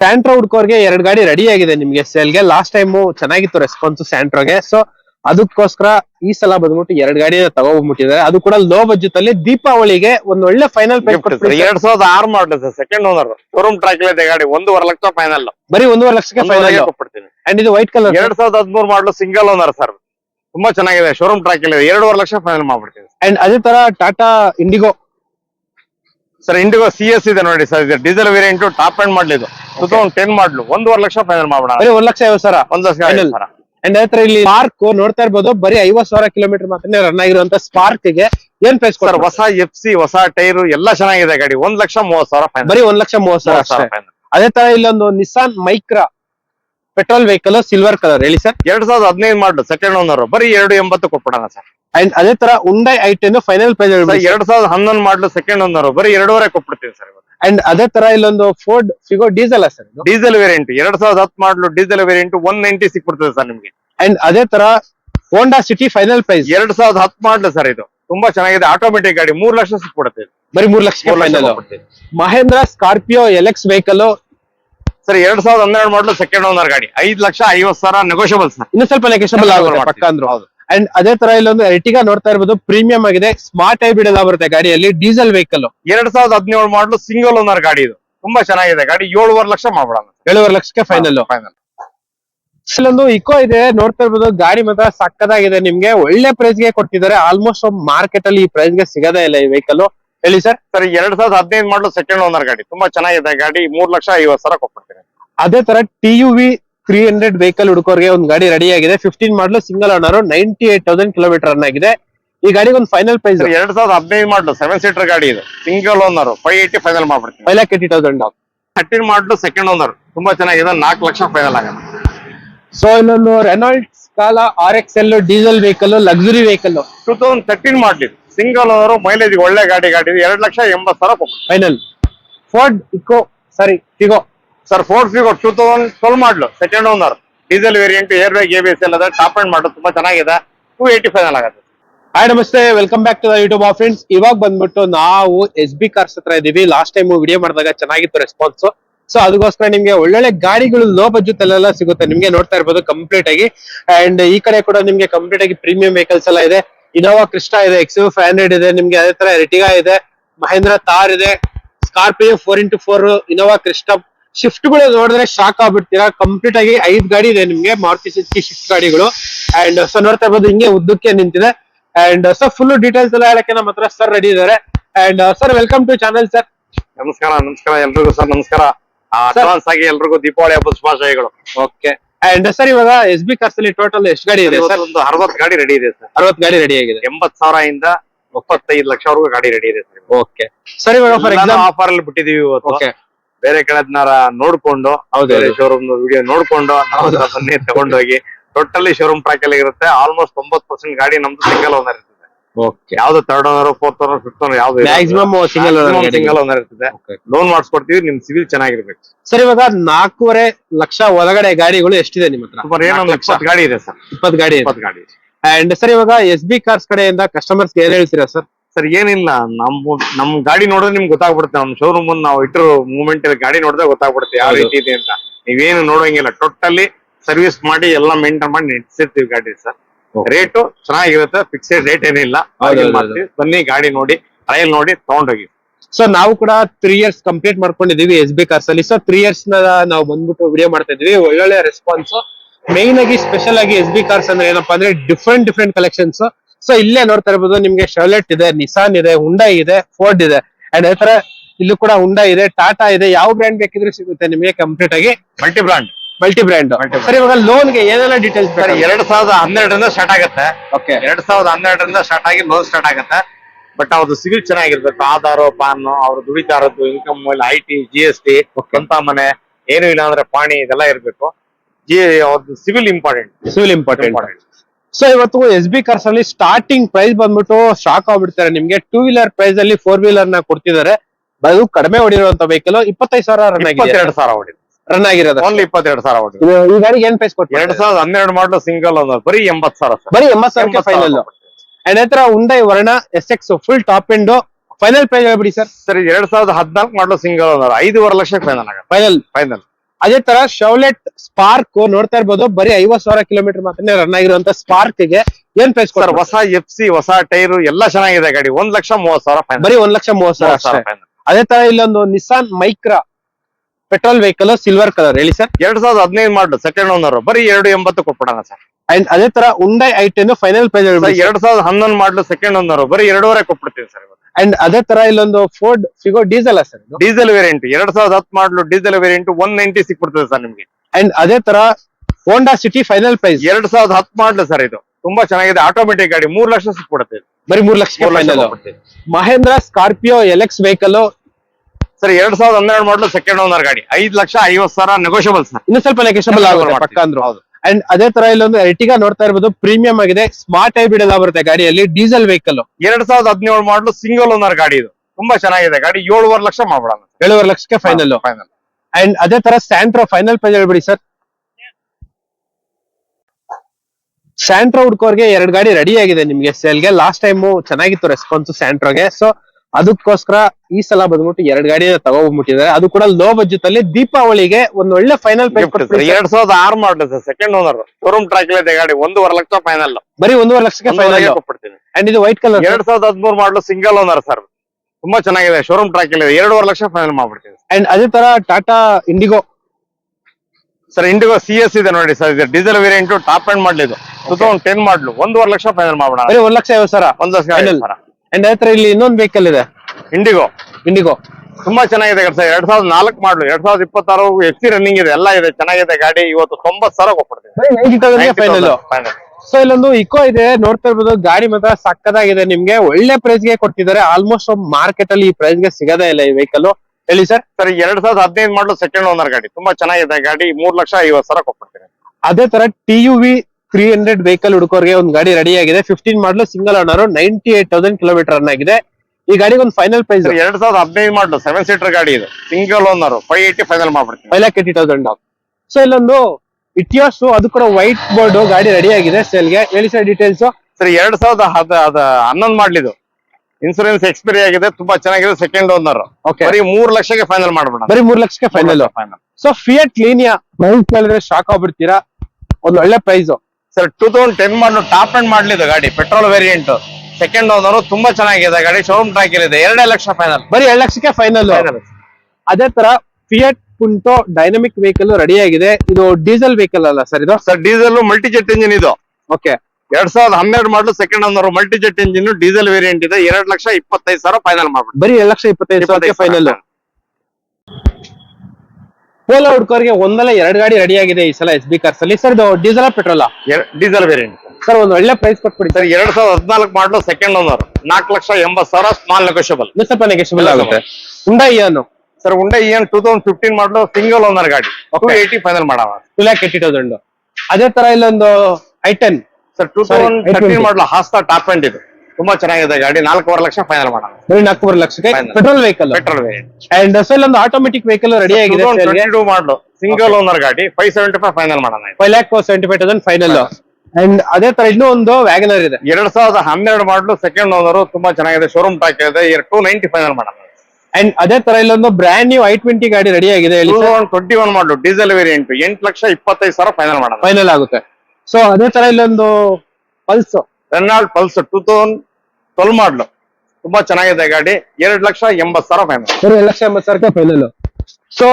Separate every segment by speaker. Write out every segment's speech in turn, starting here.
Speaker 1: Santro ಹುಡ್ಕೋರ್ಗೆ ಎರಡು ಗಾಡಿ ರೆಡಿ ಆಗಿದೆ ನಿಮ್ಗೆ ಸೇಲ್ಗೆ. ಲಾಸ್ಟ್ ಟೈಮ್ ಚೆನ್ನಾಗಿತ್ತು ರೆಸ್ಪಾನ್ಸ್ ಸ್ಯಾಂಟ್ರೋಗೆ. ಸೊ ಅದಕ್ಕೋಸ್ಕರ ಈ ಸಲ ಬಂದ್ಬಿಟ್ಟು ಎರಡು ಗಾಡಿ ತಗೋಬಿಟ್ಟಿದ್ದಾರೆ ಅದು ಕೂಡ ಲೋ ಬಜೆಟ್ ಅಲ್ಲಿ ದೀಪಾವಳಿಗೆ ಒಂದ್ ಒಳ್ಳೆ ಫೈನಲ್
Speaker 2: ಪ್ರೈಸ್ ಎರಡ್ ಸಾವಿರದ ಆರು model sir second owner showroom track ಇದೆ ಗಾಡಿ ಒಂದೂವರೆ ಲಕ್ಷ ಫೈನಲ್
Speaker 1: ಬರೀ ಒಂದೂವರೆ ಲಕ್ಷಕ್ಕೆ ಫೈನಲ್
Speaker 2: ಕೊಟ್ಬಿಡ್ತೀನಿ.
Speaker 1: ಅಂಡ್ ಇದು ವೈಟ್ ಕಲರ್
Speaker 2: ಎರಡ್ ಸಾವಿರದ ಹದಿಮೂರು ಮಾಡಲು ಸಿಂಗಲ್ ಓನರ್ ಸರ್ ತುಂಬಾ ಚೆನ್ನಾಗಿದೆ ಶೋರೂಮ್ ಟ್ರ್ಯಾಕ್ ಇದೆ. ಎರಡೂವರೆ ಲಕ್ಷ ಫೈನಲ್ ಮಾಡ್ಬಿಡ್ತೀನಿ.
Speaker 1: ಅಂಡ್ ಅದೇ ತರ Tata Indigo
Speaker 2: sir Indigo C S ಇದೆ ನೋಡಿ ಸರ್ ಇದು ಡೀಸೆಲ್ ವೇರಿಯಂಟ್ ಟಾಪ್ ಎಂಡ್ ಇದು. ಟೂ ತೌಸಂಡ್ ಟೆನ್ ಮಾಡ್ಲು ಒಂದೂವರೆ ಲಕ್ಷ ಫೈನಲ್ ಮಾಡಬೇಡ
Speaker 1: ಬರೀ ಒಂದ್ ಲಕ್ಷ ಐವತ್ತು ಸಾವಿರ?
Speaker 2: ಒಂದ್ ಲಕ್ಷ ಫೈನಲ್
Speaker 1: ಅಂಡ್ ಅದ್ರ ಇಲ್ಲಿ ಪಾರ್ಕ್ ನೋಡ್ತಾ ಇರ್ಬೋದು. ಬರೀ ಐವತ್ ಸಾವಿರ ಕಿಲೋಮೀಟರ್ ಮಾತ್ರ ರನ್ ಆಗಿರುವಂತ ಸ್ಪಾರ್ಕ್ಗೆ ಏನ್ ಪ್ರೈಸ್
Speaker 2: ಸರ್
Speaker 1: ಕೊಡ್ತಾರೆ?
Speaker 2: ಹೊಸ ಎಫ್ ಸಿ ಹೊಸ ಟೈರ್ ಎಲ್ಲ ಚೆನ್ನಾಗಿದೆ ಗಾಡಿ. ಒಂದ್ ಲಕ್ಷ ಮೂವತ್ ಸಾವಿರ ಫೈನಲ್
Speaker 1: ಬರೀ ಒಂದ್ ಲಕ್ಷ ಮೂವತ್ ಸಾವಿರ ಅದೇ ತರ ಇಲ್ಲೊಂದು Nissan Micra petrol vehicle silver colour ಹೇಳಿ ಸರ್
Speaker 2: ಎರಡ್ ಸಾವಿರದ ಹದಿನೈದು ಮಾಡ್ಲು ಸೆಕೆಂಡ್ ಓನರ್ ಬರೀ ಎರಡು ಎಂಬತ್ತು ಕೊಟ್ಬಿಡೋಣ ಸರ್
Speaker 1: ಅಂಡ್ ಅದೇ ತರ Hyundai I ten final price
Speaker 2: ಎರಡ್ ಸಾವಿರದ ಹನ್ನೊಂದು ಮಾಡ್ಲು ಸೆಕೆಂಡ್ ಓನರ್ ಬರೀ ಎರಡೂವರೆ ಕೊಟ್ಬಿಡ್ತೀನಿ ಸರ್
Speaker 1: ಅಂಡ್ ಅದೇ ತರ ಇಲ್ಲೊಂದು Ford Figo diesel sir
Speaker 2: diesel variant ಎರಡ್ ಸಾವಿರದ ಹತ್ತು model diesel variant one ninety ಸಿಕ್ಬಿಡ್ತದೆ sir ನಿಮ್ಗೆ.
Speaker 1: ಅಂಡ್ ಅದೇ ತರ ಹೋಂಡಾ ಸಿಟಿ ಫೈನಲ್ ಪ್ರೈಸ್
Speaker 2: ಎರಡ್ ಸಾವಿರದ ಹತ್ತು ಮಾಡಲ್ ಸರ್ ಇದು. ತುಂಬಾ ಚೆನ್ನಾಗಿದೆ. ಆಟೋಮೆಟಿಕ್ ಗಾಡಿ. ಮೂರ್ ಲಕ್ಷ ಸಿಕ್ಬಿಡುತ್ತೆ.
Speaker 1: ಬರೀ ಮೂರ್ lakh. Mahindra Scorpio L X vehicle
Speaker 2: sir ಎರಡ್ ಸಾವಿರದ ಹನ್ನೆರಡು ಮಾಡಲ್ ಸೆಕೆಂಡ್ ಓನರ್ ಗಾಡಿ. ಐದ್ ಲಕ್ಷ ಐವತ್ತು ಸಾವಿರ ನೆಗೋಷಿಯಬಲ್ ಸರ್.
Speaker 1: ಇನ್ನು ಸ್ವಲ್ಪ ನೆಗೋಷಿಯಬಲ್ ಆಗಲ್ಲ ಪಕ್ಕ ಅಂದ್ರು.
Speaker 2: ಹೌದು.
Speaker 1: ಅಂಡ್ ಅದೇ ತರ ಇಲ್ಲೊಂದು ಎರ್ಟಿಗಾ ನೋಡ್ತಾ ಇರ್ಬೋದು. ಪ್ರೀಮಿಯಂ ಆಗಿದೆ. ಸ್ಮಾರ್ಟ್ ಹೈಬ್ರಿಡ್ ಎಲ್ಲ ಬರುತ್ತೆ ಗಾಡಿಯಲ್ಲಿ. ಡೀಸೆಲ್ ವೆಹಿಕಲ್
Speaker 2: ಎರಡ್ ಸಾವಿರದ ಹದಿನೇಳು ಮಾಡಲ್ ಸಿಂಗಲ್ ಓನರ್ ಗಾಡಿ ಇದು. ತುಂಬಾ ಚೆನ್ನಾಗಿದೆ. ಗಾಡಿ ಏಳುವರೆ ಲಕ್ಷ ಮಾಡ್ಬಿಡೋಣ.
Speaker 1: ಏಳುವರೆ ಲಕ್ಷಕ್ಕೆ ಫೈನಲ್
Speaker 2: ಫೈನಲ್
Speaker 1: ಇಲ್ಲೊಂದು ಇಕೋ ಇದೆ. ನೋಡ್ತಾ ಇರ್ಬೋದು ಗಾಡಿ ಮಾತ್ರ ಸಕ್ಕದಾಗಿದೆ. ನಿಮ್ಗೆ ಒಳ್ಳೆ ಪ್ರೈಸ್ಗೆ ಕೊಟ್ಟಿದ್ದಾರೆ ಆಲ್ಮೋಸ್ಟ್ ಮಾರ್ಕೆಟ್ ಅಲ್ಲಿ ಈ ಪ್ರೈಸ್ಗೆ ಸಿಗದೇ ಇಲ್ಲ ಈ ವೆಹಿಕಲ್ ಹೇಳಿ ಸರ್
Speaker 2: ಸರ್ ಎರಡ್ ಸಾವಿರದ ಹದಿನೈದು ಮಾಡಲು ಸೆಕೆಂಡ್ ಓನರ್ ಗಾಡಿ. ತುಂಬಾ ಚೆನ್ನಾಗಿದೆ. ಗಾಡಿ ಮೂರ್ ಲಕ್ಷ ಐವತ್ತು ಸಾವಿರ ಕೊಟ್ಬಿಡ್ತೀನಿ
Speaker 1: ಅದೇ ತರ T U V three hundred vehicle ಹುಡುಕೋರ್ಗೆ ಒಂದು ಗಾಡಿ ರೆಡಿ ಆಗಿದೆ. Fifteen model single owner ninety eight thousand kilometre run ಆಗಿದೆ. ಈ ಗಾಡಿಗೆ ಒಂದು ಫೈನಲ್ ಪ್ರೈಸ್
Speaker 2: ಎರಡ್ ಸಾವಿರದ ಹದಿನೈದು ಮಾಡಲ್ ಸೆವೆನ್ ಸೀಟರ್ ಗಾಡಿ ಇದು. Single owner five eighty final ಮಾಡ್ಬಿಡ್ತೀನಿ.
Speaker 1: Five lakh eighty thousand
Speaker 2: thirteen model second owner ತುಂಬಾ ಚೆನ್ನಾಗಿದೆ ನಾಲ್ಕು ಲಕ್ಷ ಫೈನಲ್ ಆಗುತ್ತೆ
Speaker 1: ಸೊ ಇನ್ನೊಂದು Renault Scala R X L diesel vehicle luxury vehicle
Speaker 2: two thousand thirteen model single owner mileage ಒಳ್ಳೆ ಗಾಡಿ ಗಾಡಿ ಎರಡು ಲಕ್ಷ ಎಂಬತ್ತು ಸಾವಿರ
Speaker 1: final Ford Eco sorry Figo
Speaker 2: sir Ford Figo two thousand twelve model second owner diesel variant air bag A B S ಎಲ್ಲ top and ಮಾಡೋದು ತುಂಬಾ ಚೆನ್ನಾಗಿದೆ. ಟೂ ಏಯ್ಟಿ ಫೈನಲ್ ಆಗುತ್ತೆ.
Speaker 1: ಹಾಯ್ ನಮಸ್ತೆ. Welcome back to the YouTube of friends ಇವಾಗ ಬಂದ್ಬಿಟ್ಟು ನಾವು S B cars ಹತ್ರ ಇದೀವಿ. ಲಾಸ್ಟ್ ಟೈಮ್ ವಿಡಿಯೋ ಮಾಡಿದಾಗ ಚೆನ್ನಾಗಿತ್ತು ರೆಸ್ಪಾನ್ಸ್ ಸೊ ಅದಕ್ಕೋಸ್ಕರ ನಿಮ್ಗೆ ಒಳ್ಳೊಳ್ಳೆ ಗಾಡಿಗಳು ಲೋ ಬಜೆಟ್ ಅಲ್ಲೆಲ್ಲ ಸಿಗುತ್ತೆ. ನಿಮ್ಗೆ ನೋಡ್ತಾ ಇರ್ಬೋದು ಕಂಪ್ಲೀಟ್ ಆಗಿ. ಅಂಡ್ ಈ ಕಡೆ ಕೂಡ ನಿಮ್ಗೆ ಕಂಪ್ಲೀಟ್ ಆಗಿ ಪ್ರೀಮಿಯಂ ವೆಹಿಕಲ್ಸ್ ಎಲ್ಲ ಇದೆ. ಇನೋವಾ ಕ್ರಿಸ್ಟಾ ಇದೆ ಎಕ್ಸ್ ಫೈವ್ ಹಂಡ್ರೆಡ್ ಇದೆ, ನಿಮ್ಗೆ ಅದೇ ತರ ಎರ್ಟಿಗಾ ಇದೆ ಮಹೇಂದ್ರ ತಾರ್ ಇದೆ Scorpio four into four Innova Crysta ಶಿಫ್ಟ್ಗಳು ನೋಡಿದ್ರೆ ಶಾಕ್ ಆಗ್ಬಿಡ್ತೀರಾ? ಕಂಪ್ಲೀಟ್ ಆಗಿ ಐದ್ ಗಾಡಿ ಇದೆ ನಿಮ್ಗೆ ಮಾರುತಿ ಸುಜುಕಿ ಶಿಫ್ಟ್ ಗಾಡಿಗಳು. ಅಂಡ್ ಸೊ ನೋಡ್ತಾ ಇರ್ಬೋದು ಹಿಂಗೆ ಉದ್ದಕ್ಕೆ ನಿಂತಿದೆ. ಅಂಡ್ ಸೊ ಫುಲ್ ಡೀಟೇಲ್ಸ್ ಎಲ್ಲ ಹೇಳಕ್ಕೆ ನಮ್ಮ ಹತ್ರ ಸರ್ ರೆಡಿ ಇದಾರೆ and sir welcome to channel sir
Speaker 2: ನಮಸ್ಕಾರ ನಮಸ್ಕಾರ ಎಲ್ರಿಗೂ ಸರ್ ನಮಸ್ಕಾರ. ಅಡ್ವಾನ್ಸ್ ಆಗಿ ಎಲ್ರಿಗೂ ದೀಪಾವಳಿ ಹಬ್ಬ ಶುಭಾಶಯಗಳು.
Speaker 1: ಓಕೆ ಅಂಡ್ ಸರ್ ಇವಾಗ ಎಸ್ ಬಿ ಕಾರ್ಸ್ ಅಲ್ಲಿ ಟೋಟಲ್ ಎಷ್ಟು ಗಾಡಿ ಇದೆ ಸರ್
Speaker 2: ಒಂದು ಅರವತ್ತು ಗಾಡಿ ರೆಡಿ ಇದೆ ಸರ್
Speaker 1: ಅರವತ್ತು ಗಾಡಿ ರೆಡಿ ಆಗಿದೆ.
Speaker 2: ಎಂಬತ್ ಸಾವಿರ ಇಂದ ಮುಪ್ಪತ್ತೈದು ಲಕ್ಷವರೆಗೂ ಗಾಡಿ ರೆಡಿ ಇದೆ ಸರ್
Speaker 1: ಓಕೆ ಸರ್ ಇವಾಗ ಫಾರ್ ಎಕ್ಸಾಂಪಲ್
Speaker 2: ಆಫರ್ ಅಲ್ಲಿ ಬಿಟ್ಟಿದೀವಿ ಇವತ್ತು.
Speaker 1: ಓಕೆ
Speaker 2: ಬೇರೆ ಕಡೆದ್ನಾರ ನೋಡ್ಕೊಂಡು
Speaker 1: ಹೌದು,
Speaker 2: ಬೇರೆ
Speaker 1: ಹೌದು.
Speaker 2: ಶೋರೂಮ್ ವಿಡಿಯೋ ನೋಡ್ಕೊಂಡು ನಮ್ಮ ಹತ್ರ ಬನ್ನಿ ತಗೊಂಡೋಗಿ ಟೋಟಲಿ ಶೋರೂಮ್ ಟ್ರ್ಯಾಕ್ ಅಲ್ಲಿ ಇರುತ್ತೆ. ಆಲ್ಮೋಸ್ಟ್ ತೊಂಬತ್ ಪರ್ಸೆಂಟ್ ಗಾಡಿ ನಮ್ದು ಸಿಂಗಲ್ ಓನರ್ ಇರ್ತದೆ.
Speaker 1: ಓಕೆ
Speaker 2: ಯಾವ್ದು third owner fourth owner fifth owner ಯಾವ್ದು
Speaker 1: ಮ್ಯಾಕ್ಸಿಮಮ್ ಸಿಂಗಲ್
Speaker 2: ಸಿಂಗಲ್ ಓನರ್ ಇರ್ತದೆ. ಲೋನ್ ಮಾಡಿಸ್ಕೊಡ್ತೀವಿ ನಿಮ್ ಸಿವಿಲ್ ಚೆನ್ನಾಗಿರ್ಬೇಕು.
Speaker 1: ಸರ್ ಇವಾಗ ನಾಲ್ಕೂವರೆ ಲಕ್ಷ ಒಳಗಡೆ ಗಾಡಿಗಳು ಎಷ್ಟಿದೆ ನಿಮ್ಮ ಹತ್ರ?
Speaker 2: ಸುಮಾರು ಏನೊಂದು ಇಪ್ಪತ್ತು ಗಾಡಿ ಇದೆ ಸರ್.
Speaker 1: ಇಪ್ಪತ್ತು ಗಾಡಿ ಇದೆ.
Speaker 2: ಇಪ್ಪತ್ತು ಗಾಡಿ.
Speaker 1: ಅಂಡ್ ಸರ್ ಇವಾಗ ಎಸ್ ಬಿ ಕಾರ್ಸ್ ಕಡೆಯಿಂದ ಕಸ್ಟಮರ್ಸ್ ಏನ್ ಹೇಳ್ತೀರಾ ಸರ್
Speaker 2: ಸರ್ ಏನಿಲ್ಲ. ನಮ್ಮ ನಮ್ ಗಾಡಿ ನೋಡಿದ್ರೆ ನಿಮ್ಗೆ ಗೊತ್ತಾಗ್ಬಿಡುತ್ತೆ. ನಮ್ ಶೋರೂಮ್ ಮುಂದ್ ನಾವು ಇಟ್ರು ಮೂಮೆಂಟ್ ಗಾಡಿ ನೋಡಿದ್ರೆ ಗೊತ್ತಾಗ್ಬಿಡುತ್ತೆ. ಯಾವ. ರೀತಿ ಇದೆ ಅಂತ. ನೀವೇನು ನೋಡೋಂಗಿಲ್ಲ. ಟೋಟಲಿ ಸರ್ವಿಸ್ ಮಾಡಿ ಎಲ್ಲ ಮೇಂಟೈನ್ ಮಾಡಿ ನಿಲ್ಸಿರ್ತೀವಿ ಗಾಡಿ ಸರ್. ರೇಟು ಚೆನ್ನಾಗಿರುತ್ತೆ. ಫಿಕ್ಸೆಡ್ ರೇಟ್ ಏನಿಲ್ಲ. ಬನ್ನಿ ಗಾಡಿ ನೋಡಿ ಟ್ರಯಲ್ ನೋಡಿ ತಗೊಂಡೋಗಿ.
Speaker 1: ಸರ್ ನಾವು ಕೂಡ ತ್ರೀ ಇಯರ್ಸ್ ಕಂಪ್ಲೀಟ್ ಮಾಡ್ಕೊಂಡಿದೀವಿ ಎಸ್ ಬಿ ಕಾರ್ಸ್ ಅಲ್ಲಿ. ಸರ್ ತ್ರೀ ಇಯರ್ಸ್ನ ನಾವು ಬಂದ್ಬಿಟ್ಟು ವಿಡಿಯೋ ಮಾಡ್ತಾ ಇದೀವಿ ಒಳ್ಳೊಳ್ಳೆ ರೆಸ್ಪಾನ್ಸ್ ಮೇನ್ ಆಗಿ ಸ್ಪೆಷಲ್ ಆಗಿ ಎಸ್ ಬಿ ಕಾರ್ಸ್ ಅಂದ್ರೆ ಏನಪ್ಪಾ ಅಂದ್ರೆ ಡಿಫ್ರೆಂಟ್ ಡಿಫ್ರೆಂಟ್ ಕಲೆಕ್ಷನ್ಸ್ ಸೊ ಇಲ್ಲೇ ನೋಡ್ತಾ ಇರ್ಬೋದು ನಿಮ್ಗೆ ಶರ್ಲೆಟ್ ಇದೆ ನಿಸಾನ್ ಇದೆ ಹುಂಡೈ ಇದೆ ಫೋರ್ಡ್ ಇದೆ. ಅಂಡ್ ಅದೇ ತರ ಇಲ್ಲೂ ಕೂಡ ಹುಂಡಾ ಇದೆ ಟಾಟಾ ಇದೆ ಯಾವ ಬ್ರ್ಯಾಂಡ್ ಬೇಕಿದ್ರೆ ಸಿಗುತ್ತೆ ನಿಮಗೆ ಕಂಪ್ಲೀಟ್ ಆಗಿ.
Speaker 2: Multi brand
Speaker 1: multi brand. Sir ಇವಾಗ ಲೋನ್ಗೆ ಏನೆಲ್ಲ ಡೀಟೇಲ್ಸ್
Speaker 2: ಸರ್ ಎರಡ್ ಸಾವಿರದ ಹನ್ನೆರಡರಿಂದ ಸ್ಟಾರ್ಟ್ ಆಗುತ್ತೆ.
Speaker 1: ಓಕೆ
Speaker 2: ಎರಡ್ ಸಾವಿರದ ಹನ್ನೆರಡರಿಂದ ಸ್ಟಾರ್ಟ್ ಆಗಿ ಲೋನ್ ಸ್ಟಾರ್ಟ್ ಆಗುತ್ತೆ. ಬಟ್ ಅವ್ರದ್ದು ಸಿವಿಲ್ ಚೆನ್ನಾಗಿರ್ಬೇಕು ಆಧಾರ್ ಪಾನ್ ಅವ್ರು ದುಡಿತಾರದ್ದು income I T G S T ಸ್ವಂತ ಮನೆ ಏನು ಇಲ್ಲ ಅಂದ್ರೆ ಪಾಣಿ ಇದೆಲ್ಲ ಇರ್ಬೇಕು. Civil important
Speaker 1: civil important
Speaker 2: important
Speaker 1: so ಇವತ್ತು ಎಸ್ ಬಿ ಕಾರ್ಸ್ ಅಲ್ಲಿ ಸ್ಟಾರ್ಟಿಂಗ್ ಪ್ರೈಸ್ ಬಂದ್ಬಿಟ್ಟು ಶಾಕ್ ಆಗ್ಬಿಡ್ತಾರೆ. ನಿಮ್ಗೆ ಟೂ ವೀಲರ್ ಪ್ರೈಸ್ ಅಲ್ಲಿ ಫೋರ್ ವೀಲರ್ನ ಕೊಡ್ತಿದ್ದಾರೆ. ಅದು ಕಡಿಮೆ ಹೊಡಿರುವಂತ ವೆಹಿಕಲ್ ಇಪ್ಪತ್ತೈದು ಸಾವಿರ ರನ್ ಆಗಿದೆ.
Speaker 2: ಇಪ್ಪತ್ತೆರಡು ಸಾವಿರ ಹೊಡಿ
Speaker 1: ರನ್ ಆಗಿರೋದು.
Speaker 2: ಓನ್ಲಿ ಇಪ್ಪತ್ತೆರಡು ಸಾವಿರ
Speaker 1: ಹೊಡಿ ಈ ಗಾಡಿಗೆ ಏನ್ ಪ್ರೈಸ್ ಕೊಟ್ಟು
Speaker 2: ಎರಡ್ ಸಾವಿರದ ಹನ್ನೆರಡು ಮಾಡಲು ಸಿಂಗಲ್ ಬರೀ ಎಂಬತ್ ಸಾವಿರ
Speaker 1: ಬರೀ ಎಂಬತ್
Speaker 2: ಸಾವಿರ
Speaker 1: ಫೈನಲ್. ಅಂಡ್ ಹತ್ರ Hyundai Verna S X full top end final price ಹೇಳ್ಬಿಡಿ ಸರ್.
Speaker 2: ಸರ್ ಎರಡ್ ಸಾವಿರದ ಹದಿನಾಲ್ಕು ಮಾಡಲು ಸಿಂಗಲ್ ಐದೂವರೆ ಲಕ್ಷ ಫೈನಲ್ ಆಗುತ್ತೆ.
Speaker 1: ಫೈನಲ್
Speaker 2: ಫೈನಲ್
Speaker 1: ಅದೇ ತರ ಶೌಲೆಟ್ ಸ್ಪಾರ್ಕ್ ನೋಡ್ತಾ ಇರ್ಬೋದು. ಬರೀ ಐವತ್ ಸಾವಿರ ಕಿಲೋಮೀಟರ್ ಮಾತ್ರ ರನ್ ಆಗಿರುವಂತ ಸ್ಪಾರ್ಕ್ಗೆ ಏನ್ ಪ್ರೈಸ್
Speaker 2: ಸರ್ ಹೊಸ ಎಫ್ ಸಿ ಹೊಸ ಟೈರ್ ಎಲ್ಲ ಚೆನ್ನಾಗಿದೆ ಗಾಡಿ. ಒಂದ್ ಲಕ್ಷ ಮೂವತ್ ಸಾವಿರ
Speaker 1: ಬರೀ ಒಂದ್ ಲಕ್ಷ ಮೂವತ್ ಸಾವಿರ ಅದೇ ತರ ಇಲ್ಲೊಂದು Nissan Micra petrol vehicle silver colour ಹೇಳಿ ಸರ್
Speaker 2: ಎರಡ್ ಸಾವಿರದ ಹದಿನೈದು ಮಾಡ್ಲು ಸೆಕೆಂಡ್ ಓನರ್ ಬರೀ ಎರಡು ಎಂಬತ್ತು ಕೊಟ್ಬಿಡೋಣ ಸರ್
Speaker 1: ಅಂಡ್ ಅದೇ ತರ Hyundai I ten final price
Speaker 2: ಎರಡ್ ಸಾವಿರದ ಹನ್ನೊಂದು ಮಾಡಲು ಸೆಕೆಂಡ್ ಓನರ್ ಬರೀ ಎರಡೂವರೆ ಕೊಟ್ಬಿಡ್ತೀವಿ ಸರ್
Speaker 1: ಅಂಡ್ ಅದೇ ತರ ಇಲ್ಲೊಂದು Ford Figo diesel sir
Speaker 2: diesel variant ಎರಡ್ ಸಾವಿರದ ಹತ್ತು model diesel variant one ninety ಸಿಕ್ಬಿಡ್ತದೆ sir ನಿಮ್ಗೆ.
Speaker 1: ಅಂಡ್ ಅದೇ ತರ ಹೋಂಡಾ ಸಿಟಿ ಫೈನಲ್ ಪ್ರೈಸ್
Speaker 2: ಎರಡ್ ಸಾವಿರದ ಹತ್ತು ಮಾಡಲು ಸರ್ ಇದು. ತುಂಬಾ ಚೆನ್ನಾಗಿದೆ. ಆಟೋಮೆಟಿಕ್ ಗಾಡಿ ಮೂರ್ ಲಕ್ಷ ಸಿಕ್ಬಿಡುತ್ತೆ.
Speaker 1: ಬರೀ ಮೂರ್ lakh Mahindra Scorpio L X vehicle
Speaker 2: sir ಎರಡ್ ಸಾವಿರದ ಹನ್ನೆರಡು ಮಾಡಲು ಸೆಕೆಂಡ್ ಓನರ್ ಗಾಡಿ. ಐದ್ ಲಕ್ಷ ಐವತ್ತು ಸಾವಿರ ನೆಗೋಷಿಯಬಲ್ ಸರ್.
Speaker 1: ಇನ್ನು ಸ್ವಲ್ಪ ನೆಗೋಷಿಯಬಲ್ ಆಗುತ್ತೆ ಪಕ್ಕ ಅಂದ್ರು
Speaker 2: ಹೌದು.
Speaker 1: ಅಂಡ್ ಅದೇ ತರ ಇಲ್ಲೊಂದು ಎರ್ಟಿಗಾ ನೋಡ್ತಾ ಇರ್ಬೋದು ಪ್ರೀಮಿಯಂ ಆಗಿದೆ ಸ್ಮಾರ್ಟ್ ಹೈಬ್ರಿಡ್ ಎಲ್ಲ ಬರುತ್ತೆ ಗಾಡಿಯಲ್ಲಿ ಡೀಸೆಲ್ ವೆಹಿಕಲ್
Speaker 2: ಎರಡ್ ಸಾವಿರದ ಹದಿನೇಳು ಮಾಡಲು ಸಿಂಗಲ್ ಓನರ್ ಗಾಡಿ ಇದು. ತುಂಬಾ ಚೆನ್ನಾಗಿದೆ ಗಾಡಿ ಏಳುವರೆ ಲಕ್ಷ ಮಾಡ್ಬಿಡೋಣ
Speaker 1: ಏಳುವರೆ ಲಕ್ಷಕ್ಕೆ ಫೈನಲ್
Speaker 2: ಫೈನಲ್
Speaker 1: ಅಂಡ್ ಅದೇ ತರ ಸ್ಯಾಂಟ್ರೋ ಫೈನಲ್ ಪ್ರೈಸ್ ಹೇಳ್ಬಿಡಿ ಸರ್ ಸ್ಯಾಂಟ್ರೋ ಹುಡ್ಕೋರ್ಗೆ ಎರಡು ಗಾಡಿ ರೆಡಿ ಆಗಿದೆ ನಿಮ್ಗೆ ಸೇಲ್ಗೆ ಲಾಸ್ಟ್ ಟೈಮು ಚೆನ್ನಾಗಿತ್ತು ರೆಸ್ಪಾನ್ಸ್ ಸ್ಯಾಂಟ್ರೋಗೆ ಸೊ ಅದಕ್ಕೋಸ್ಕರ ಈ ಸಲ ಬಂದ್ಬಿಟ್ಟು ಎರಡ್ ಗಾಡಿ ತಗೋಬಿಟ್ಟಿದ್ದಾರೆ ಅದು ಕೂಡ ಲೋ ಬಜೆಟ್ ಅಲ್ಲಿ ದೀಪಾವಳಿಗೆ ಒಂದ್ ಒಳ್ಳೆ ಫೈನಲ್
Speaker 2: ಎರಡ್ ಸಾವಿರದ ಆರು model sir. Second owner showroom track ಇದೆ ಗಾಡಿ. ಒಂದೂವರೆ ಲಕ್ಷ ಫೈನಲ್
Speaker 1: ಬರೀ ಒಂದೂವರೆ ಲಕ್ಷಕ್ಕೆ ಫೈನಲ್
Speaker 2: ಕೊಟ್ಬಿಡ್ತೀನಿ.
Speaker 1: ಅಂಡ್ ಇದು ವೈಟ್ ಕಲರ್
Speaker 2: ಎರಡ್ ಸಾವಿರದ ಹದಿಮೂರು ಮಾಡಲ್ ಸಿಂಗಲ್ ಓನರ್ ಸರ್. ತುಂಬಾ ಚೆನ್ನಾಗಿದೆ. ಶೋರೂಮ್ ಟ್ರ್ಯಾಕ್ ಇದೆ. ಎರಡೂವರೆ ಲಕ್ಷ ಫೈನಲ್ ಮಾಡ್ಬಿಡ್ತೀನಿ.
Speaker 1: ಅಂಡ್ ಅದೇ ತರ Tata Indigo
Speaker 2: sir Indigo C S ಇದೆ ನೋಡಿ ಸರ್. ಇದು ಡೀಸೆಲ್ ವೇರಿಯಂಟ್ ಟಾಪ್ ಎಂಡ್ ಮಾಡ್ಲಿದ್ದು ಟೂ ತೌಸಂಡ್ ಟೆನ್ ಮಾಡ್ಲು ಒಂದೂವರೆ ಲಕ್ಷ ಫೈನಲ್ ಮಾಡೋಣ
Speaker 1: ಬರೀ ಒಂದ್ ಲಕ್ಷ ಐವತ್ತು ಸರ್
Speaker 2: ಒಂದ್ ಲಕ್ಷ
Speaker 1: ಅಂಡ್ ಹತ್ರ ಇಲ್ಲಿ ಇನ್ನೊಂದು ವೆಹಿಕಲ್ ಇದೆ.
Speaker 2: ಇಂಡಿಗೋ
Speaker 1: ಇಂಡಿಗೋ
Speaker 2: ತುಂಬಾ ಚೆನ್ನಾಗಿದೆ ಸರ್. ಎರಡ್ ಸಾವಿರದ ನಾಲ್ಕು ಮಾಡ್ಲು ಎರಡ್ ಸಾವಿರದ ಇಪ್ಪತ್ತಾರು ಎಫ್ ಸಿ ರನ್ನಿಂಗ್ ಇದೆ. ಎಲ್ಲ ಇದೆ. ಚೆನ್ನಾಗಿದೆ ಗಾಡಿ. ಇವತ್ತು ತೊಂಬತ್ ಸಾವಿರ ಕೊಟ್ಬಿಡ್ತೀನಿ
Speaker 1: ಬರೀ ಫೈನಲ್
Speaker 2: 90,000 final.
Speaker 1: ಸೊ ಇಲ್ಲೊಂದು ಇಕೋ ಇದೆ. ನೋಡ್ತಾ ಇರ್ಬೋದು ಗಾಡಿ ಮಾತ್ರ ಸಕ್ಕದಾಗಿದೆ ನಿಮ್ಗೆ ಒಳ್ಳೆ ಪ್ರೈಸ್ಗೆ ಕೊಟ್ಟಿದ್ದಾರೆ. ಆಲ್ಮೋಸ್ಟ್ ಮಾರ್ಕೆಟ್ ಅಲ್ಲಿ ಈ ಪ್ರೈಸ್ಗೆ ಸಿಗದೇ ಇಲ್ಲ ಈ ವೆಹಿಕಲ್ ಹೇಳಿ ಸರ್
Speaker 2: ಸರ್ ಎರಡ್ ಸಾವಿರದ ಹದಿನೈದು ಮಾಡ್ಲು ಸೆಕೆಂಡ್ ಓನರ್ ಗಾಡಿ. ತುಂಬಾ ಚೆನ್ನಾಗಿದೆ ಗಾಡಿ. ಮೂರ್ ಲಕ್ಷ ಐವತ್ತು ಸಾವಿರ ಕೊಟ್ಬಿಡ್ತೀನಿ
Speaker 1: ಅದೇ ತರ T U V three hundred vehicle ಹುಡುಕೋರ್ಗೆ ಒಂದು ಗಾಡಿ ರೆಡಿ ಆಗಿದೆ. Fifteen model single owner ninety eight thousand kilometre run ಆಗಿದೆ. ಈ ಗಾಡಿಗೆ ಒಂದು ಫೈನಲ್ ಪ್ರೈಸ್
Speaker 2: ಎರಡ್ ಸಾವಿರದ ಹದಿನೈದು ಮಾಡಲು ಸೆವೆನ್ ಸೀಟರ್ ಗಾಡಿ ಇದು. Single owner five eighty final ಮಾಡ್ಬಿಡ್ತೀನಿ
Speaker 1: five lakh eighty thousand so ಇಲ್ಲೊಂದು ಇಟಿಯಾಸ್ ಅದು ಕೂಡ ವೈಟ್ ಬೋರ್ಡ್ ಗಾಡಿ ರೆಡಿ ಆಗಿದೆ ಸೇಲ್ಗೆ ಹೇಳಿ ಸರ್ ಡೀಟೇಲ್ಸ್
Speaker 2: ಸರ್ ಎರಡ್ ಸಾವಿರದ ಹದ ಅದ ಹನ್ನೊಂದು ಮಾಡಲಿದು ಇನ್ಸೂರೆನ್ಸ್ ಎಕ್ಸ್ಪೈರಿ ಆಗಿದೆ ತುಂಬಾ ಚೆನ್ನಾಗಿದೆ ಸೆಕೆಂಡ್ ಓನರ್
Speaker 1: ಓಕೆ
Speaker 2: ಬರೀ ಮೂರ್ ಲಕ್ಷಕ್ಕೆ ಫೈನಲ್ ಮಾಡ್ಬಿಡೋಣ.
Speaker 1: ಬರೀ ಮೂರ್ ಲಕ್ಷಕ್ಕೆ final
Speaker 2: final
Speaker 1: so Fiat Linea price ಕೇಳಿದ್ರೆ ಶಾಕ್ ಆಗ್ಬಿಡ್ತೀರಾ? ಒಂದು ಒಳ್ಳೆ price
Speaker 2: sir two thousand ten model top and ಮಾಡಲಿದೆ ಗಾಡಿ ಪೆಟ್ರೋಲ್ ವೇರಿಯಂಟ್ ಸೆಕೆಂಡ್ ಓನರ್ ತುಂಬಾ ಚೆನ್ನಾಗಿದೆ ಗಾಡಿ ಶೋರೂಮ್ ಟ್ರ್ಯಾಕ್ ಇದೆ. ಎರಡೇ ಲಕ್ಷ ಫೈನಲ್
Speaker 1: ಬರೀ ಎರಡು ಲಕ್ಷಕ್ಕೆ ಫೈನಲ್ ಅದೇ ತರ Fiat Punto dynamic vehicle ready ಆಗಿದೆ ಇದು ಡೀಸೆಲ್ ವೆಹಿಕಲ್ ಅಲ್ಲ ಸರ್ ಇದು?
Speaker 2: Sir diesel multi jet engine ಇದು.
Speaker 1: ಓಕೆ
Speaker 2: ಎರಡ್ ಸಾವಿರದ ಹನ್ನೆರಡು model second owner multi jet engine diesel variant ಇದೆ. ಎರಡ್ ಲಕ್ಷ ಇಪ್ಪತ್ತೈದು ಸಾವಿರ ಫೈನಲ್ ಮಾಡ್ಬಿಟ್ಟು.
Speaker 1: ಬರೀ ಎರಡು ಲಕ್ಷ ಇಪ್ಪತ್ತೈದು ಸಾವಿರ. ಫೈನಲ್ ಓಲಾ ಹುಡ್ಕೋರಿಗೆ ಒಂದಲ್ಲ ಎರಡು ಗಾಡಿ ರೆಡಿ ಆಗಿದೆ ಈ ಸಲ ಎಸ್ ಬಿ ಕಾರ್ಸ್ ಅಲ್ಲಿ. ಸರ್ ಇದು diesel petrol
Speaker 2: diesel variant
Speaker 1: sir ಒಂದು ಒಳ್ಳೆ ಪ್ರೈಸ್ ಕೊಟ್ಬಿಡಿ.
Speaker 2: ಸರ್ ಎರಡ್ ಸಾವಿರದ ಹದಿನಾಲ್ಕು ಮಾಡಲು ಸೆಕೆಂಡ್ ಓನರ್ ನಾಲ್ಕು ಲಕ್ಷ ಎಂಬತ್ತು ಸಾವಿರ ಸ್ಮಾಲ್ ನೆಗೋಷಿಯಬಲ್
Speaker 1: ಸ್ವಲ್ಪ ನೆಗೆಷಬಲ್ ಆಗುತ್ತೆ. ಉಂಡ ಏನು
Speaker 2: ಸರ್ ಉಂಡ ಏನ್ two thousand fifteen model single owner ಗಾಡಿ. ಟೂ. ಏಯ್ಟಿ ಫೈನಲ್ ಮಾಡವ.
Speaker 1: ಟೂ ಲ್ಯಾಕ್ ಏಟಿ ತೌಸಂಡ್ ಅದೇ ತರ ಇಲ್ಲೊಂದು I ten
Speaker 2: sir two thousand
Speaker 1: 820.
Speaker 2: Thirteen model ಹಾಸ್ತಾ top end ಇದು. ತುಂಬಾ ಚೆನ್ನಾಗಿದೆ ಗಾಡಿ. ನಾಲ್ಕೂವರೆ ಲಕ್ಷ ಫೈನಲ್ ಮಾಡೋಣ.
Speaker 1: ಬರೀ ನಾಲ್ಕೂವರೆ ಲಕ್ಷಕ್ಕೆ
Speaker 2: Final.
Speaker 1: Petrol vehicle
Speaker 2: petrol
Speaker 1: and sir ಒಂದು ಆಟೋಮೆಟಿಕ್ ವೆಹಿಕಲ್ ರೆಡಿ ಆಗಿದೆ
Speaker 2: ಮಾಡಲು ಸಿಂಗಲ್ ಓನರ್ ಗಾಡಿ. ಫೈವ್ ಸೆವೆಂಟಿ ಫೈವ್ ಫೈನಲ್ ಮಾಡೋಣ ಇದು.
Speaker 1: Five lakh seventy five thousand final and ಅದೇ ತರ ಇನ್ನೂ ಒಂದು ವ್ಯಾಗನರ್ ಇದೆ.
Speaker 2: ಎರಡ್ ಸಾವಿರದ ಹನ್ನೆರಡು ಮಾಡಲು ಸೆಕೆಂಡ್ ಓನರ್ ತುಂಬಾ ಚೆನ್ನಾಗಿದೆ. ಶೋರೂಮ್ ಟ್ಯಾಕ್ ಇದೆ. ಟೂ ನೈಂಟಿ ಫೈನಲ್ ಮಾಡೋಣ.
Speaker 1: ಅಂಡ್ ಅದೇ ತರ ಇಲ್ಲೊಂದು ಬ್ರ್ಯಾಂಡ್ ನ್ಯೂ ಐ ಟ್ವೆಂಟಿ ಗಾಡಿ ರೆಡಿ ಆಗಿದೆ ಹೇಳಿ
Speaker 2: two thousand twenty one model diesel variant ಎಂಟು ಲಕ್ಷ ಇಪ್ಪತ್ತೈದು ಸಾವಿರ ಫೈನಲ್ ಮಾಡೋಣ.
Speaker 1: ಫೈನಲ್ ಆಗುತ್ತೆ. ಸೊ ಅದೇ ತರ ಇಲ್ಲೊಂದು Pulse
Speaker 2: Renault Pulse two thousand twelve model. ತುಂಬಾ ಚೆನ್ನಾಗಿದೆ ಗಾಡಿ. ಎರಡ್ ಲಕ್ಷ ಎಂಬತ್ ಸಾವಿರ ಫೈನಲ್
Speaker 1: ಎರಡು ಲಕ್ಷ ಎಂಬತ್ತು ಸಾವಿರಕ್ಕೆ final so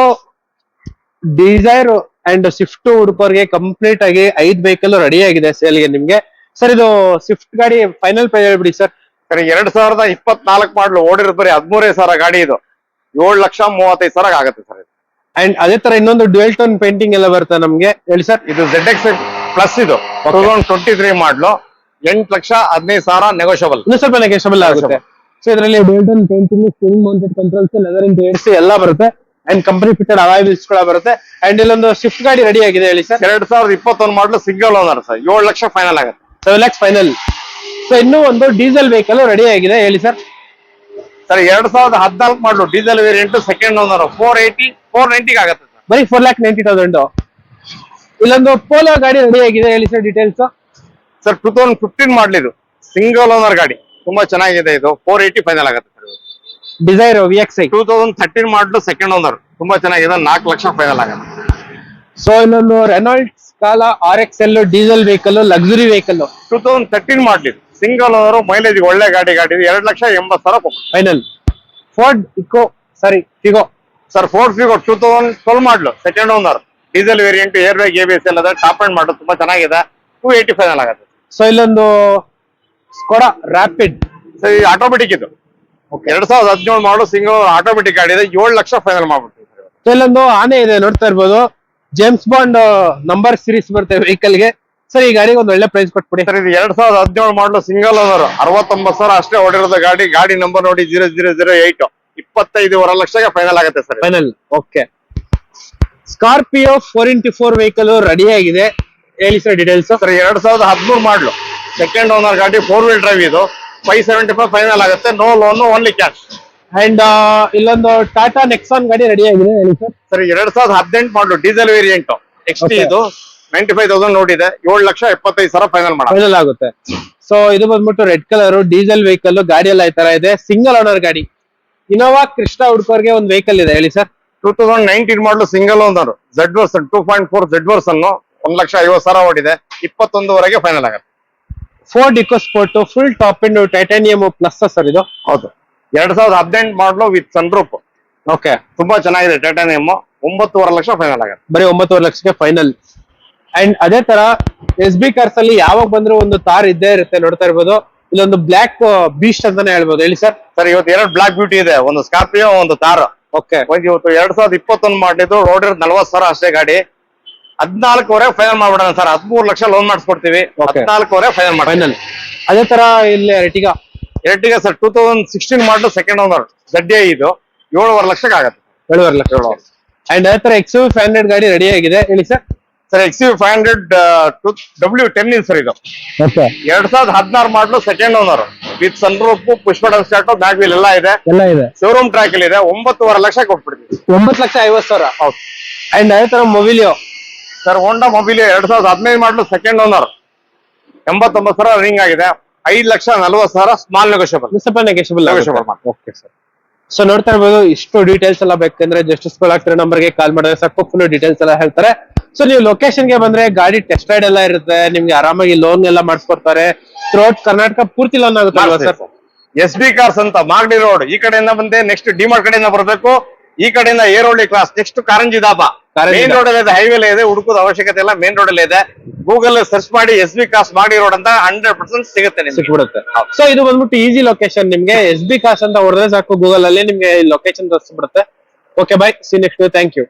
Speaker 1: Dzire and Swift ಹುಡುಪರ್ಗೆ complete ಆಗಿ ಐದ್ ವೆಹಿಕಲ್ ರೆಡಿ ಆಗಿದೆ ಸೇಲ್ಗೆ ನಿಮ್ಗೆ. ಸರ್ ಇದು ಸ್ವಿಫ್ಟ್ ಗಾಡಿ ಫೈನಲ್ ಪ್ರೈಸ್ ಹೇಳ್ಬಿಡಿ ಸರ್
Speaker 2: ಸರಿ ಎರಡ್ ಸಾವಿರದ ಇಪ್ಪತ್ನಾಲ್ಕು ಮಾಡ್ಲು. ಓಡಿರೋದು ಬರೀ ಹದಿಮೂರೇ ಸಾವಿರ ಗಾಡಿ ಇದು. ಏಳು ಲಕ್ಷ ಮೂವತ್ತೈದು ಸಾವಿರ ಆಗುತ್ತೆ ಸರ್ ಇದು.
Speaker 1: ಅಂಡ್ ಅದೇ ತರ ಇನ್ನೊಂದು ಡ್ಯುಯಲ್ ಟೋನ್ ಪೇಂಟಿಂಗ್ ಎಲ್ಲ ಬರುತ್ತೆ ನಮ್ಗೆ. ಹೇಳಿ ಸರ್
Speaker 2: ಇದು ಜೆಡ್ ಎಕ್ಸ್ ಪ್ಲಸ್ ಇದು. Two thousand twenty three model. ಎಂಟು ಲಕ್ಷ ಹದಿನೈದು ಸಾವಿರ ನೆಗೋಷಿಯಬಲ್
Speaker 1: ಇನ್ನು ಸ್ವಲ್ಪ ನೆಗೋಷಬಲ್ ಆಗುತ್ತೆ. ಸೊ ಇದರಲ್ಲಿ dual painting spring mounted controls leather interiors ಎಲ್ಲ ಬರುತ್ತೆ. And company fitted alloy wheels ಕೂಡ ಬರುತ್ತೆ. ಅಂಡ್ ಇಲ್ಲೊಂದು ಶಿಫ್ಟ್ ಗಾಡಿ ರೆಡಿ ಆಗಿದೆ ಹೇಳಿ ಸರ್.
Speaker 2: ಎರಡ್ ಸಾವಿರದ ಇಪ್ಪತ್ತೊಂದು ಮಾಡಲು ಸಿಂಗಲ್ ಓನರ್ ಸರ್. ಏಳು ಲಕ್ಷ ಫೈನಲ್ ಆಗುತ್ತೆ.
Speaker 1: ಸೆವೆನ್ ಲ್ಯಾಕ್ಸ್ ಫೈನಲ್ ಸೊ ಇನ್ನೂ ಒಂದು ಡೀಸೆಲ್ ವೆಹಿಕಲ್ ರೆಡಿ ಆಗಿದೆ ಹೇಳಿ ಸರ್.
Speaker 2: ಸರ್ ಎರಡ್ ಸಾವಿರದ ಹದಿನಾಲ್ಕು model diesel variant second owner four eighty four ನೈಂಟಿಗೆ ಆಗುತ್ತೆ ಸರ್.
Speaker 1: ಬರೀ ಫೋರ್ ಲ್ಯಾಕ್ ನೈಂಟಿ ತೌಸಂಡ್ ಇಲ್ಲೊಂದು ಪೋಲೋ ಗಾಡಿ ರೆಡಿ ಆಗಿದೆ ಹೇಳಿ sir details
Speaker 2: sir two thousand fifteen ಮಾಡಲಿದು single owner ಗಾಡಿ. ತುಂಬಾ ಚೆನ್ನಾಗಿದೆ ಇದು. ಫೋರ್ ಏಯ್ಟಿ ಫೈನಲ್ ಆಗುತ್ತೆ sir
Speaker 1: Dzire V X
Speaker 2: two thousand thirteen model second owner ತುಂಬಾ ಚೆನ್ನಾಗಿದೆ. ನಾಲ್ಕು ಲಕ್ಷ ಫೈನಲ್ ಆಗುತ್ತೆ.
Speaker 1: ಸೊ ಇನ್ನೊಂದು Renault Scala R X L diesel vehicle luxury vehicle
Speaker 2: two thousand thirteen ಮಾಡ್ಲಿ ಸಿಂಗಲ್ ಓನರ್ ಮೈಲೇಜ್ ಒಳ್ಳೆ ಗಾಡಿ ಗಾಡಿ. ಇದೆ ಎರಡು ಲಕ್ಷ ಎಂಬತ್ತು ಸಾವಿರ
Speaker 1: final Ford Eco sorry Figo
Speaker 2: sir Ford Figo two thousand twelve model second owner diesel variant air bag A B S ಎಲ್ಲ top and ಮಾಡೋದು ತುಂಬಾ ಚೆನ್ನಾಗಿದೆ. ಟೂ ಏಯ್ಟಿ ಫೈನಲ್ ಆಗುತ್ತೆ.
Speaker 1: ಸೊ ಇಲ್ಲೊಂದು ಸ್ಕೋಡ ರ್ಯಾಪಿಡ್
Speaker 2: ಸರ್ ಇದು ಆಟೋಮೆಟಿಕ್ ಇದು. ಎರಡ್ ಸಾವಿರದ ಹದಿನೇಳು ಮಾಡಲು ಸಿಂಗಲ್ ಆಟೋಮೆಟಿಕ್ ಗಾಡಿ ಇದೆ. ಏಳು ಲಕ್ಷ ಫೈನಲ್ ಮಾಡ್ಬಿಡ್ತೀವಿ ಸರ್.
Speaker 1: ಸೊ ಇಲ್ಲೊಂದು ಆನೆ ಇದೆ ನೋಡ್ತಾ ಇರ್ಬೋದು. ಜೇಮ್ಸ್ ಬಾಂಡ್ ನಂಬರ್ ಸೀರೀಸ್ ಬರುತ್ತೆ ವೆಹಿಕಲ್ಗೆ. ಸರ್ ಈ ಗಾಡಿಗೆ ಒಂದು ಒಳ್ಳೆ ಪ್ರೈಸ್ ಕೊಟ್ಬಿಡಿ.
Speaker 2: ಸರ್ ಇದು ಎರಡ್ ಸಾವಿರದ ಹದಿನೇಳು ಮಾಡಲು ಸಿಂಗಲ್ ಓನರ್ ಅರವತ್ತೊಂಬತ್ತು ಸಾವಿರ ಅಷ್ಟೇ ಓಡಿರೋದು ಗಾಡಿ. ಗಾಡಿ ನಂಬರ್ ನೋಡಿ ಜೀರೋ ಜೀರೋ ಜೀರೋ ಏಟ್ ಇಪ್ಪತ್ತೈದುವರೆ ಲಕ್ಷಕ್ಕೆ ಫೈನಲ್ ಆಗುತ್ತೆ sir
Speaker 1: final okay Scorpio four into four vehicle ready ಆಗಿದೆ. ಹೇಳಿ ಸರ್ ಡೀಟೇಲ್ಸ್
Speaker 2: ಸರ್ ಎರಡ್ ಸಾವಿರದ ಹದಿಮೂರು ಮಾಡಲು. ಸೆಕೆಂಡ್ ಓನರ್ ಗಾಡಿ ಫೋರ್ ವೀಲ್ ಡ್ರೈವ್ ಇದು. ಫೈವ್ ಸೆವೆಂಟಿ ಫೈವ್ ಫೈನಲ್ ಆಗುತ್ತೆ no loan only cash
Speaker 1: and ಇಲ್ಲೊಂದು ಟಾಟಾ ನೆಕ್ಸಾನ್ ಗಾಡಿ ರೆಡಿ ಆಗಿದೆ ಹೇಳಿ ಸರ್
Speaker 2: ಸರ್ ಎರಡ್ ಸಾವಿರದ ಹದಿನೆಂಟು ಮಾಡಲು ಡೀಸೆಲ್ ವೇರಿಯಂಟ್ ಎಕ್ಸ್ ಟಿ ಇದು. ನೈಂಟಿ ಫೈವ್ ತೌಸಂಡ್ ನೋಡಿದೆ. ಏಳು ಲಕ್ಷ ಎಪ್ಪತ್ತೈದು ಸಾವಿರ ಫೈನಲ್ ಮಾಡ
Speaker 1: ಫೈನಲ್ ಆಗುತ್ತೆ. ಸೊ ಇದು ಬಂದ್ಬಿಟ್ಟು ರೆಡ್ ಕಲರ್ ಡೀಸೆಲ್ ವೆಹಿಕಲ್ ಗಾಡಿ ಎಲ್ಲ ಈ ತರ ಇದೆ. ಸಿಂಗಲ್ ಓನರ್ ಗಾಡಿ. ಇನೋವಾ ಕೃಷ್ಣ ಹುಡ್ಕೋರ್ಗೆ ಒಂದು ವೆಹಿಕಲ್ ಇದೆ ಹೇಳಿ sir
Speaker 2: two thousand nineteen model single owner Z version two point four Z version ಒಂದ್ ಲಕ್ಷ ಐವತ್ ಸಾವಿರ ಓಡಿದೆ. ಇಪ್ಪತ್ತೊಂದುವರೆಗೆ ಫೈನಲ್ ಆಗುತ್ತೆ.
Speaker 1: Ford Eco Sport full top end Titanium plus sir ಇದು?
Speaker 2: ಹೌದು. ಎರಡ್ ಸಾವಿರದ ಹದಿನೆಂಟು ಮಾಡ್ಲು ವಿತ್ ಸನ್ರೂಪ್
Speaker 1: ಓಕೆ
Speaker 2: ತುಂಬಾ ಚೆನ್ನಾಗಿದೆ ಟೈಟಾನಿಯಮ್ ಒಂಬತ್ತುವರೆ ಲಕ್ಷ ಫೈನಲ್ ಆಗುತ್ತೆ.
Speaker 1: ಬರೀ ಒಂಬತ್ತುವರೆ ಲಕ್ಷಕ್ಕೆ ಫೈನಲ್ ಅಂಡ್ ಅದೇ ತರ ಎಸ್ ಬಿ ಕಾರ್ಸ್ ಅಲ್ಲಿ ಯಾವಾಗ ಬಂದ್ರು ಒಂದು ತಾರ್ ಇದ್ದೇ ಇರುತ್ತೆ ನೋಡ್ತಾ ಇರ್ಬೋದು. ಇಲ್ಲೊಂದು ಬ್ಲಾಕ್ ಬೀಸ್ಟ್ ಅಂತಾನೆ ಹೇಳ್ಬೋದು. ಹೇಳಿ ಸರ್
Speaker 2: ಸರ್ ಇವತ್ತು ಎರಡು ಬ್ಲಾಕ್ ಬ್ಯೂಟಿ ಇದೆ. ಒಂದು ಸ್ಕಾರ್ಪಿಯೋ ಒಂದು ತಾರ್
Speaker 1: ಓಕೆ
Speaker 2: ಒಂದು ಇವತ್ತು ಎರಡ್ ಸಾವಿರದ ಇಪ್ಪತ್ತೊಂದು ಮಾಡಿದ್ದು ರೋಡ್ ನಲ್ವತ್ತು ಸಾವಿರ ಅಷ್ಟೇ ಗಾಡಿ. ಹದಿನಾಲ್ಕುವರೆ ಫೈನಲ್ ಮಾಡ್ಬಿಡೋಣ ಸರ್. ಹದಿಮೂರು ಲಕ್ಷ ಲೋನ್ ಮಾಡಿಸ್ಕೊಡ್ತೀವಿ.
Speaker 1: Okay.
Speaker 2: ಹದಿನಾಲ್ಕುವರೆ ಫೈನಲ್ ಮಾಡಿ
Speaker 1: ಫೈನಲ್ ಅದೇ ತರ ಇಲ್ಲಿ Ertiga.
Speaker 2: Ertiga sir two thousand sixteen model second owner ದಡ್ಡಿ ಇದು. ಏಳುವರೆ ಲಕ್ಷಕ್ಕೆ ಆಗುತ್ತೆ.
Speaker 1: ಏಳುವರೆ ಲಕ್ಷ. ಅಂಡ್ ಅದೇ ತರ ಎಕ್ಸ್ ಫೈವ್ ಹಂಡ್ರೆಡ್ ಗಾಡಿ ರೆಡಿ ಆಗಿದೆ. ಹೇಳಿ sir.
Speaker 2: Sir X U five hundred W ten ಇನ್ ಸರ್ ಇದು.
Speaker 1: ಓಕೆ.
Speaker 2: ಎರಡ್ ಸಾವಿರದ ಹದಿನಾರು model second owner with sunroof push start back wheel ಎಲ್ಲ ಇದೆ.
Speaker 1: ಎಲ್ಲ ಇದೆ.
Speaker 2: ಶೋರೂಮ್ ಟ್ರ್ಯಾಕ್ ಅಲ್ಲಿ ಇದೆ. ಒಂಬತ್ತುವರೆ ಲಕ್ಷ ಕೊಟ್ಬಿಡ್ತೀವಿ.
Speaker 1: ಒಂಬತ್ತು ಲಕ್ಷ ಐವತ್ತು ಸಾವಿರ.
Speaker 2: ಹೌದು.
Speaker 1: ಅಂಡ್ ಅದೇ ತರ ಮೊಬಿಲಿಯೋ
Speaker 2: ಸರ್ ಹೋಂಡಾ ಮೊಬೈಲ್ ಎರಡ್ ಸಾವಿರದ ಹದಿನೈದು ಮಾಡಲು ಸೆಕೆಂಡ್ ಓನರ್ ಎಂಬತ್ತೊಂಬತ್ತು ಸಾವಿರ ರನ್ನಿಂಗ್ ಆಗಿದೆ. ಐದು ಲಕ್ಷ ನಲ್ವತ್ತು ಸಾವಿರ ಸ್ಮಾಲ್ ನೆಗೋಷಿಯಬಲ್
Speaker 1: ಸ್ವಲ್ಪ
Speaker 2: ನೆಗೋಷಿಯಬಲ್.
Speaker 1: ಓಕೆ ಸರ್ ಸೊ ನೋಡ್ತಾ ಇರ್ಬೋದು ಇಷ್ಟು ಡೀಟೇಲ್ಸ್ ಎಲ್ಲ ಬೇಕಂದ್ರೆ ಜಸ್ಟಿಸ್ ಆಗ್ತಿರೋ ನಂಬರ್ಗೆ ಕಾಲ್ ಮಾಡಿದ್ರೆ ಸಾಕು ಫುಲ್ ಡೀಟೇಲ್ಸ್ ಎಲ್ಲ ಹೇಳ್ತಾರೆ. ಸೊ ನೀವು ಲೊಕೇಶನ್ಗೆ ಬಂದ್ರೆ ಗಾಡಿ ಟೆಸ್ಟ್ ರೈಡ್ ಎಲ್ಲ ಇರುತ್ತೆ ನಿಮ್ಗೆ ಆರಾಮಾಗಿ ಲೋನ್ ಎಲ್ಲ ಮಾಡಿಸ್ಕೊಡ್ತಾರೆ. ಥ್ರೂಔಟ್ ಕರ್ನಾಟಕ ಪೂರ್ತಿ ಲೋನ್ ಆಗುತ್ತೆ
Speaker 2: ಎಸ್ ಬಿ ಕಾರ್ಸ್ ಅಂತ ಮಾಗಡಿ ರೋಡ್ ಈ ಕಡೆಯಿಂದ ಬಂದೆ ನೆಕ್ಸ್ಟ್ ಡಿಮಾರ್ಟ್ ಕಡೆಯಿಂದ ಬರಬೇಕು. ಈ ಕಡೆಯಿಂದ ಏರೋಳ್ಳಿ class next Karanji dhaba main. Road ಇದೆ ಹೈವೇ ಇದೆ ಹುಡುಕೋದ ಅವಶ್ಯಕತೆ ಇಲ್ಲ ಮೇನ್ ರೋಡ್ ಇದೆ. ಗೂಗಲ್ ಸರ್ಚ್ ಮಾಡಿ ಎಸ್ ಬಿ ಕಾಸ್ ಮಾಡಿ ರೋಡ್ ಅಂತ ಹಂಡ್ರೆಡ್ ಪರ್ಸೆಂಟ್ ಸಿಗುತ್ತೆ ಸಿಗ್ಬಿಡುತ್ತೆ
Speaker 1: ಸಿಕ್ಬಿಡುತ್ತೆ. ಸೊ ಇದು ಬಂದ್ಬಿಟ್ಟು ಈಸಿ ಲೊಕೇಶನ್ ನಿಮ್ಗೆ. ಎಸ್ ಬಿ ಕಾಸ್ ಅಂತ ಹೊಡೆದ್ರೆ ಸಾಕು ಗೂಗಲ್ ಅಲ್ಲಿ ನಿಮ್ಗೆ location ತೋರಿಸ್ಬಿಡುತ್ತೆ. Okay bye see next thank you